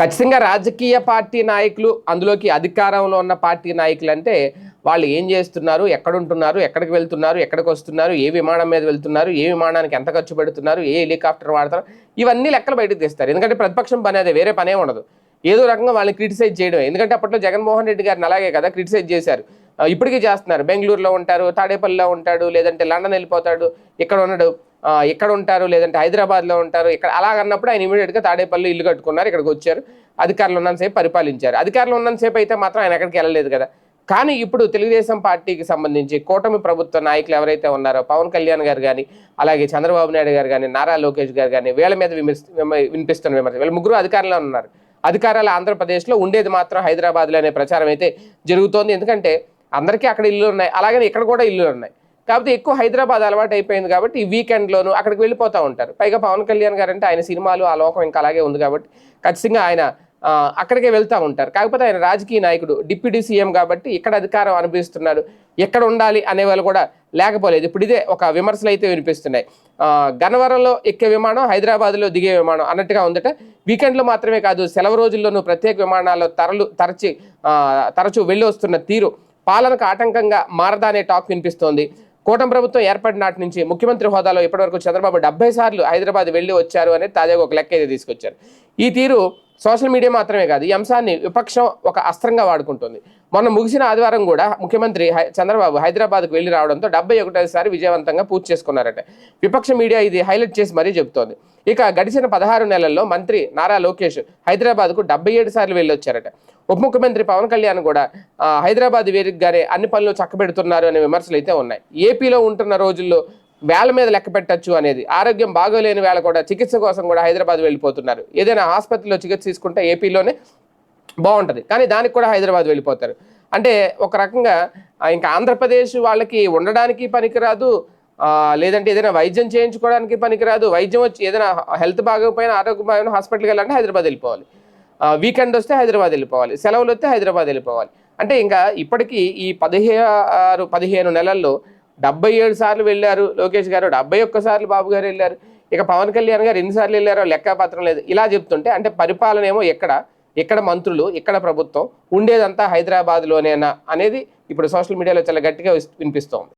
ఖచ్చితంగా రాజకీయ పార్టీ నాయకులు అందులోకి అధికారంలో ఉన్న పార్టీ నాయకులు అంటే వాళ్ళు ఏం చేస్తున్నారు ఎక్కడుంటున్నారు ఎక్కడికి వెళ్తున్నారు ఎక్కడికి వస్తున్నారు ఏ విమానం మీద వెళ్తున్నారు ఏ విమానానికి ఎంత ఖర్చు పెడుతున్నారు ఏ హెలికాప్టర్ వాడతారు ఇవన్నీ లెక్కలు బయటకు తీస్తారు. ఎందుకంటే ప్రతిపక్షం పని అదే వేరే పనే ఉండదు. ఏదో రకంగా వాళ్ళని క్రిటిసైజ్ చేయడం ఎందుకంటే అప్పట్లో జగన్మోహన్ రెడ్డి గారిని అలాగే కదా క్రిటిసైజ్ చేశారు. ఇప్పటికీ చేస్తున్నారు. బెంగళూరులో ఉంటారు తాడేపల్లిలో ఉంటాడు లేదంటే లండన్ వెళ్ళిపోతాడు ఇక్కడ ఉన్నాడు. ఎక్కడ ఉంటారు? లేదంటే హైదరాబాద్లో ఉంటారు? ఇక్కడ అలాగన్నప్పుడు ఆయన ఇమీడియట్గా తాడేపల్లి ఇల్లు కట్టుకున్నారు ఇక్కడికి వచ్చారు. అధికారులు ఉన్నంతసేపు పరిపాలించారు. అధికారులు ఉన్నంతసేపు అయితే మాత్రం ఆయన ఎక్కడికి వెళ్ళలేదు కదా. కానీ ఇప్పుడు తెలుగుదేశం పార్టీకి సంబంధించి కూటమి ప్రభుత్వ నాయకులు ఎవరైతే ఉన్నారో పవన్ కళ్యాణ్ గారు కానీ అలాగే చంద్రబాబు నాయుడు గారు కానీ నారా లోకేష్ గారు కానీ వీళ్ళ మీద వినిపిస్తున్న విమర్శ వీళ్ళ ముగ్గురు అధికారంలో ఉన్నారు. అధికారాలు ఆంధ్రప్రదేశ్లో ఉండేది మాత్రం హైదరాబాద్లో అనే ప్రచారం అయితే జరుగుతోంది. ఎందుకంటే అందరికీ అక్కడ ఇల్లు ఉన్నాయి. అలాగే ఇక్కడ కూడా ఇల్లు ఉన్నాయి. కాకపోతే ఎక్కువ హైదరాబాద్ అలవాటు అయిపోయింది కాబట్టి ఈ వీకెండ్లోనూ అక్కడికి వెళ్ళిపోతూ ఉంటారు. పైగా పవన్ కళ్యాణ్ గారు అంటే ఆయన సినిమాలు ఆ లోకం ఇంకా అలాగే ఉంది కాబట్టి ఖచ్చితంగా ఆయన అక్కడికే వెళ్తూ ఉంటారు. కాకపోతే ఆయన రాజకీయ నాయకుడు డిప్యూటీ సీఎం కాబట్టి ఇక్కడ అధికారం అనుభవిస్తున్నాడు. ఎక్కడ ఉండాలి అనే వాళ్ళు కూడా లేకపోలేదు. ఇప్పుడు ఇదే ఒక విమర్శలు అయితే వినిపిస్తున్నాయి. గన్నవరంలో ఎక్కే విమానం హైదరాబాద్లో దిగే విమానం అన్నట్టుగా ఉందట. వీకెండ్లో మాత్రమే కాదు సెలవు రోజుల్లోనూ ప్రత్యేక విమానాల్లో తరలు తరచి తరచూ వెళ్ళి వస్తున్న తీరు పాలనకు ఆటంకంగా మారదా అనే టాక్ వినిపిస్తోంది. కూటమి ప్రభుత్వం ఏర్పడిన నాటి నుంచి ముఖ్యమంత్రి హోదాలో ఇప్పటివరకు చంద్రబాబు డెబ్బై సార్లు హైదరాబాద్ వెళ్ళి వచ్చారు అనేది తాజాగా ఒక లెక్క అయితే తీసుకొచ్చారు. ఈ తీరు సోషల్ మీడియా మాత్రమే కాదు ఈ అంశాన్ని విపక్షం ఒక అస్త్రంగా వాడుకుంటుంది. మొన్న ముగిసిన ఆదివారం కూడా ముఖ్యమంత్రి హై- చంద్రబాబు హైదరాబాద్కు వెళ్ళి రావడంతో డెబ్బై ఒకటోసారి విజయవంతంగా పూర్తి చేసుకున్నారట. విపక్ష మీడియా ఇది హైలైట్ చేసి మరీ చెబుతోంది. ఇక గడిచిన పదహారు నెలల్లో మంత్రి నారా లోకేష్ హైదరాబాద్కు డెబ్బై ఏడు సార్లు వెళ్ళొచ్చారట. ఉప ముఖ్యమంత్రి పవన్ కళ్యాణ్ కూడా హైదరాబాద్ వేదికగానే అన్ని పనులు చక్కబెడుతున్నారు అనే విమర్శలు అయితే ఉన్నాయి. ఏపీలో ఉంటున్న రోజుల్లో వేల మీద లెక్క పెట్టచ్చు అనేది. ఆరోగ్యం బాగోలేని వేళ కూడా చికిత్స కోసం కూడా హైదరాబాద్ వెళ్ళిపోతున్నారు. ఏదైనా ఆసుపత్రిలో చికిత్స తీసుకుంటే ఏపీలోనే బాగుంటుంది. కానీ దానికి కూడా హైదరాబాద్ వెళ్ళిపోతారు. అంటే ఒక రకంగా ఇంకా ఆంధ్రప్రదేశ్ వాళ్ళకి ఉండడానికి పనికిరాదు. లేదంటే ఏదైనా వైద్యం చేయించుకోవడానికి పనికిరాదు. వైద్యం వచ్చి ఏదైనా హెల్త్ బాగోకపోయినా ఆరోగ్యం బాగా హాస్పిటల్కి వెళ్ళాలంటే హైదరాబాద్ వెళ్ళిపోవాలి. వీకెండ్ వస్తే హైదరాబాద్ వెళ్ళిపోవాలి. సెలవులు వస్తే హైదరాబాద్ వెళ్ళిపోవాలి. అంటే ఇంకా ఇప్పటికీ ఈ పదిహేను పదిహేను నెలల్లో డెబ్బై ఏడు సార్లు వెళ్ళారు లోకేష్ గారు డెబ్బై ఒక్కసార్లు బాబు గారు వెళ్ళారు. ఇక పవన్ కళ్యాణ్ గారు ఎన్నిసార్లు వెళ్ళారో లెక్కపత్రం లేదు. ఇలా చెప్తుంటే అంటే పరిపాలన ఏమో ఎక్కడ ఎక్కడ మంత్రులు ఎక్కడ ప్రభుత్వం ఉండేదంతా హైదరాబాద్లోనేనా అనేది ఇప్పుడు సోషల్ మీడియాలో చాలా గట్టిగా వినిపిస్తోంది.